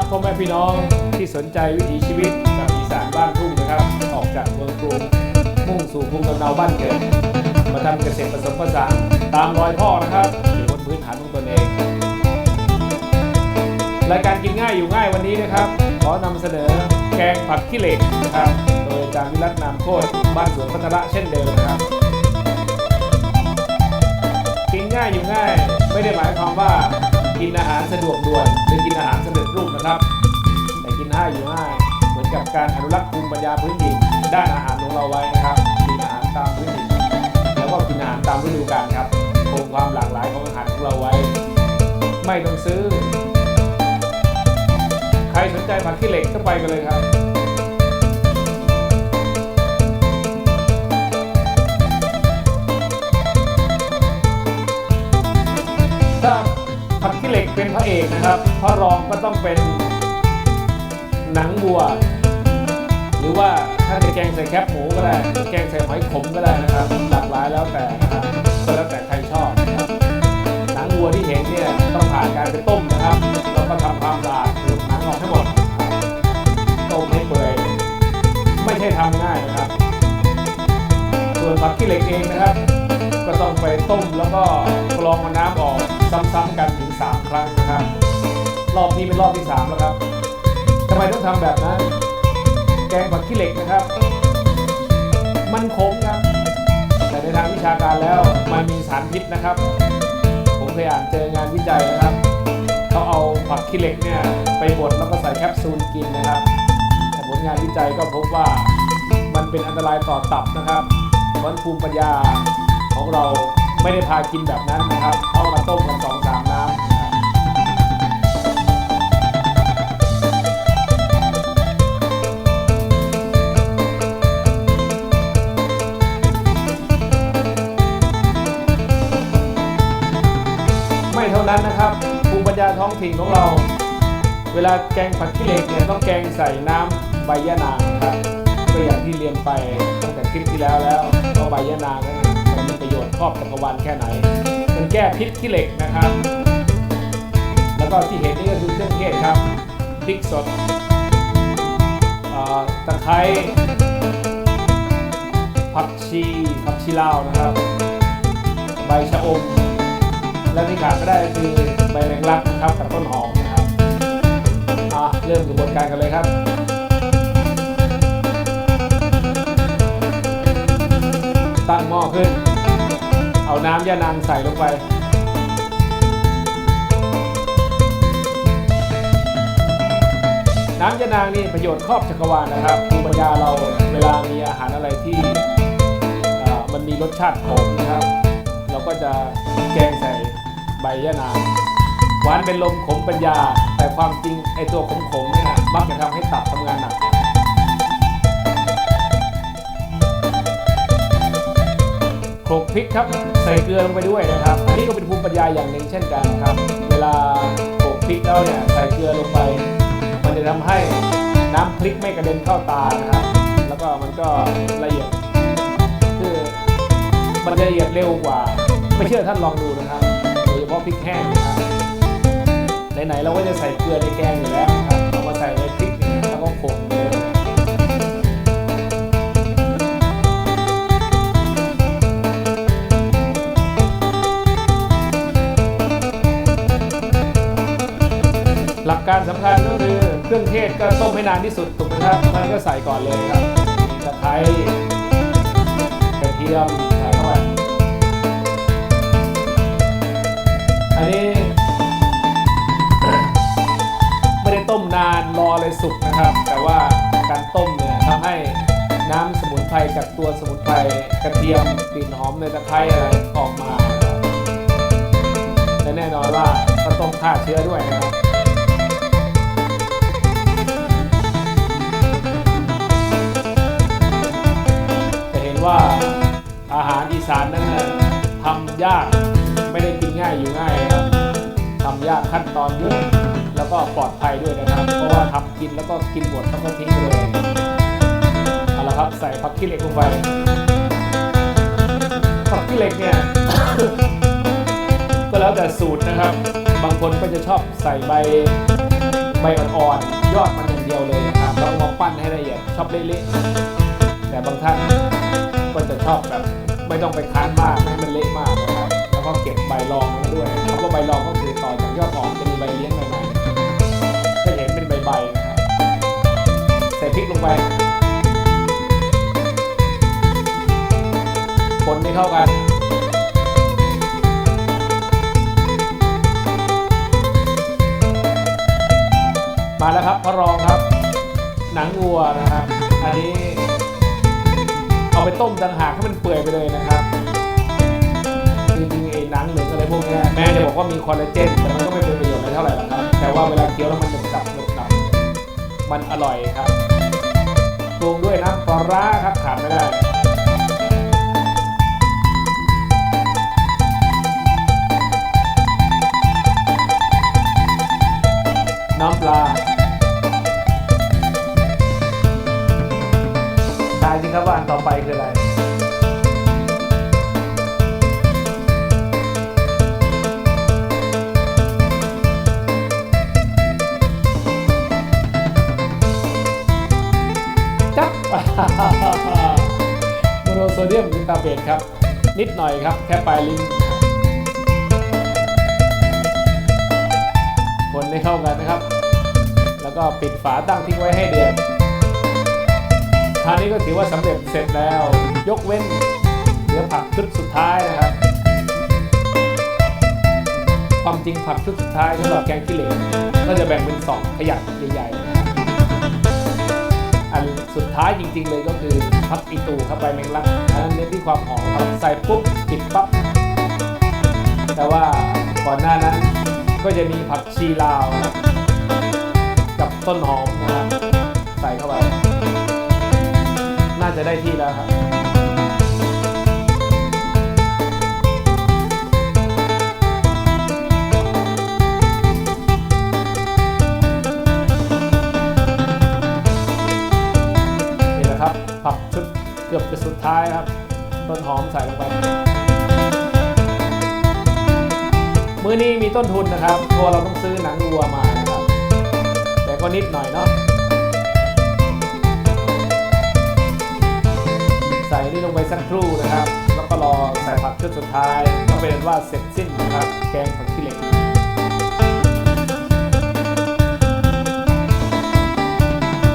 ับพ่อแม่พี่น้องที่สนใจวิถีชีวิตแบบอีสานบ้านทุ่งนะครับ ออกจากเมืองกรุงมุ่งสู่ภูมิลำเนาบ้านเกิดมาทำเกษตรผสมผสานตามรอยพ่อนะครับอยู่บนพื้นฐานของตนเอง รายการกินง่ายอยู่ง่ายวันนี้นะครับ ขอนำเสนอแกงผักขี้เหล็กนะครับ โดยอาจารย์วิรัตนามโคตรบ้านสวนพัฒระเช่นเดิมนะครับ กินง่ายอยู่ง่าย ไม่ได้หมายความว่ากินอาหารสะดวกด่วนหรือกินอาหารสำเร็จรูป นะครับ แต่กินให้อยู่ให้เหมือนกับการอนุรักษ์ภูมิปัญญาพื้นถิ่นด้านอาหารของเราไว้นะครับกินอาหารตามพื้นถิ่นแล้วก็กินอาหารตามฤดูกาลครับคงความหลากหลายของอาหารของเราไว้ ไม่ต้องซื้อ ใครสนใจผักขี้เหล็กก็ไปกันเลยครับ เหล็กเป็นพระเอกนะครับ พระรองก็ต้องเป็นหนังวัว หรือว่าถ้าจะแกงใส่แคบหมูก็ได้ แกงใส่หอยขมก็ได้นะครับ หลากหลายแล้วแต่นะครับก็แล้วแต่ใครชอบนะครับหนังวัวที่เห็นเนี่ยต้องผ่านการไปต้มนะครับแล้วก็ทำความสะอาดคือหนังออกให้งหมดต้มให้เปื่อยไม่ใช่ทำง่ายนะครับ ส่วนผักขี้เหล็กเองนะครับ ก็ต้องไปต้มแล้วก็กรองเอาน้ำออก ซ้ำๆกันถึง 3 ครั้งนะครับ รอบนี้เป็นรอบที่ 3 แล้วครับทำไมต้องทำแบบนั้น แกงผักขี้เหล็กนะครับ มันขมครับ แต่ในทางวิชาการแล้วมันมีสารพิษนะครับ ผมเคยอ่านเจองานวิจัยนะครับเขาเอาผักขี้เหล็กเนี่ยไปบดแล้วก็ใส่แคปซูลกินนะครับแต่ผลงานวิจัยก็พบว่ามันเป็นอันตรายต่อตับนะครับเพราะภูมิปัญญาของเรา ไม่ได้พากินแบบนั้นนะครับเอามาต้มกันสองสามน้ำไม่เท่านั้นนะครับภูมิปัญญาท้องถิ่นของเรา เวลาแกงผักขี้เหล็กเนี่ยต้องแกงใส่น้ำใบยะนางครับก็อย่างที่เรียนไปตั้งแต่คลิปที่แล้วแล้วว่าใบยะนางนั้นมันมีป ระโยชน์ครอบจักรวาลแค่ไหน มันแก้พิษขี้เหล็กนะครับ แล้วก็ที่เห็นนี่ก็คือเครื่องเทศครับพริกสดตะไคร้ผักชีผักชีลาวนะครับ ใบชะอม และที่ขาดไม่ได้ก็คือใบแมงลักนะครับกับต้นหอมนะครับอะเริ่มกระบวนการกันเลยครับตั้งหม้อขึ้น เอาน้ำยานางใส่ลงไป น้ำยานางนี่ประโยชน์ครอบจักรวาลนะครับภูมิปัญญาเราเวลามีอาหารอะไรที่มันมีรสชาติขมนะครับ เราก็จะแกงใส่ใบยะนางหวานเป็นลมขมเป็นยาแต่ความจริงไอตัวขมๆเนี่ยมักจะทำให้ตับทำงานหนัก ลกพริกครับใส่เกลือลงไปด้วยนะครับ อันนี้ก็เป็นภูมิปัญญาอย่างหนึ่งเช่นกันครับ เวลาโขลกพริกแล้วเนี่ยใส่เกลือลงไป มันจะทำให้น้ำพริกไม่กระเด็นเข้าตานะครับ แล้วก็มันก็ละเอียดคือมันจะละเอียดเร็วกว่า ไม่เชื่อท่านลองดูนะครับโดยเฉพาะพริกแห้งนะครับไหนๆเราก็จะใส่เกลือในแกงอยู่แล้ว เครื่องเทศก็ต้มให้นานที่สุดถูกไหมครับมันก็ใส่ก่อนเลยครับตะไคร้กระเทียมใส่เข้าไปอันนี้ไม่ได้ต้มนานรอเลยสุกนะครับ แต่ว่าการต้มเนี่ยทำให้น้ำสมุนไพรกับตัวสมุนไพรกระเทียมกลิ่นหอมในตะไคร้อะไรออกมาและแน่นอนว่าก็ต้องฆ่าเชื้อด้วยนะครับ ว่าอาหารอีสานนั้นน่ะทำยากไม่ได้กินง่ายอยู่ง่ายนะครับทำยากขั้นตอนเยอะแล้วก็ปลอดภัยด้วยนะครับ เพราะว่าทำกินแล้วก็กินหมดแล้วก็ทิ้งเลยเอาละครับใส่ผักขี้เหล็กลงไปผักขี้เหล็กเนี่ยก็แล้วแต่สูตรนะครับ บางคนก็จะชอบใส่ใบใบอ่อนๆยอดมันอย่างเดียวเลยนะครับแล้วเอามาปั้นให้ละเอียดชอบเละๆแต่บางท่าน ก็จะชอบแบบไม่ต้องไปคั้นมากไม่ให้มันเละมากนะครับแล้วก็เก็บใบรองมาด้วยคำว่าใบรองก็คือต่อจากยอดอ่อนจะมีใบเลี้ยงใหม่ๆจะเห็นเป็นใบๆนะครับใส่พริกลงไปคนให้เข้ากันมาแล้วครับพระรองครับ หนังวัวนะครับอันนี้ เอาไปต้มต่างหากให้มันเปื่อยไปเลยนะครับจริงๆไอ้หนังหรืออะไรพวกเนี้ยแม้จะบอกว่ามีคอลลาเจนแต่มันก็ไม่เป็นประโยชน์อะไรเท่าไหร่หรอกครับแต่ว่าเวลาเคี้ยวแล้วมันหนึบหนับหนึบหนับมันอร่อยครับปรุงด้วยน้ำปลาร้าครับขาดไม่ได้น้ำปลา ครับว่าอันต่อไปคืออะไรจับโมโนโซเดียมกลูตาเบตครับ นิดหน่อยครับ แค่ปลายลิ้นคนให้เข้ากันนะครับ แล้วก็ปิดฝาตั้งทิ้งไว้ให้เดือดาวนี้ก็ถือว่าสำเร็จเสร็จแล้ว ยกเว้นเหลือผักชุดสุดท้ายนะครับ ความจริงผักชุดสุดท้ายสำหรับแกงขี้เหล็กก็จะแบ่งเป็นสองขยักใหญ่ๆนะครับอันสุดท้ายจริงๆเลยก็คือพักอีตูเข้าไปแมงลักอันนั้นเน้นที่ความหอมครับใส่ปุ๊บปิดปั๊บแต่ว่าก่อนหน้านั้นก็จะมีผักชีลาว กับต้นหอมนะครับใส่เข้าไปาจะได้ที่แล้วครับนี่แหละครับผักชุดเกือบจะสุดท้ายครับ ต้นหอมใส่ลงไป มื้อนี้มีต้นทุนนะครับเพราะวเราต้องซื้อหนังวัวมานะครับ แต่ก็นิดหน่อยเนาะ นี้ลงไปสักครู่นะครับ แล้วก็รอใส่ผักชุดสุดท้ายก็เป็นว่าเสร็จสิ้นนะครับ แกงผักขี้เหล็ก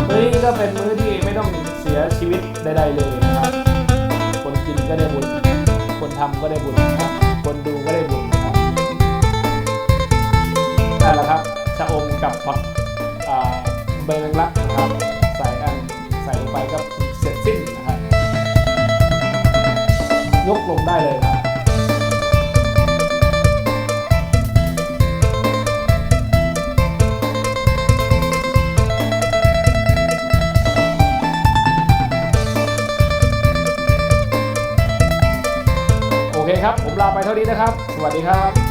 มื้อนี้ก็เป็นมื้อที่ไม่ต้องเสียชีวิตใดๆเลยนะครับ คนกินก็ได้บุญ คนทำก็ได้บุญนะครับคนดูก็ นี้นะครับ สวัสดีครับ